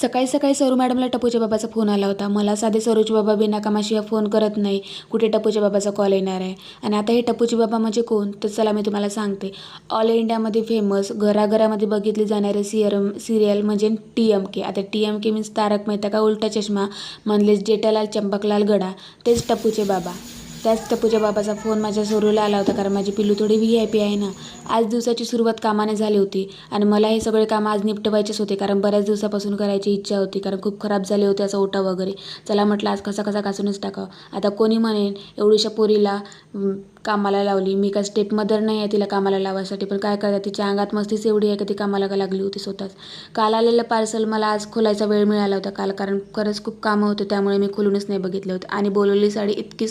सकाळी सकाळी सरू मॅडमला टपूच्या बाबाचा फोन आला होता. मला साधे सरूचे बाबा बिनाकामाशिवाय फोन करत नाही. कुठे टपूच्या बाबाचा कॉल येणार आहे? आणि आता हे टपूचे बाबा म्हणजे कोण? तर चला मी तुम्हाला सांगते. ऑल इंडियामध्ये फेमस घराघरामध्ये बघितली जाणारे सिरम सिरियल म्हणजे टी एम के आता T M K means Taarak Mehta Ka Ooltah Chashmah? म्हणलेच Jethalal Champaklal गडा. तेच टपूचे बाबा. त्याच टपूच्या बाबाचा फोन माझ्या सोरूला आला होता कारण माझी पिल्लू थोडी व्ही आय पी आहे ना. आज दिवसाची सुरुवात कामाने झाली होती आणि मला हे सगळे काम आज निपटवायचेच होते कारण बऱ्याच दिवसापासून करायची इच्छा होती कारण खूप खराब झाले होते असं ओटा वगैरे. चला म्हटलं आज कसा कसा घासूनच टाकावं. आता कोणी म्हणेन एवढीशा पोरीला कामाला लावली. मी काय स्टेप मदर नाही आहे तिला कामाला लावायसाठी पण काय करता तिच्या अंगात मस्तीच एवढी आहे का ती कामाला का लागली होती स्वतःच? काल आलेलं पार्सल मला आज खोलायचा वेळ मिळाला होता काल कारण खरंच खूप कामं होते त्यामुळे मी खोलूनच नाही बघितलं होतं. आणि बोलवली साडी इतकी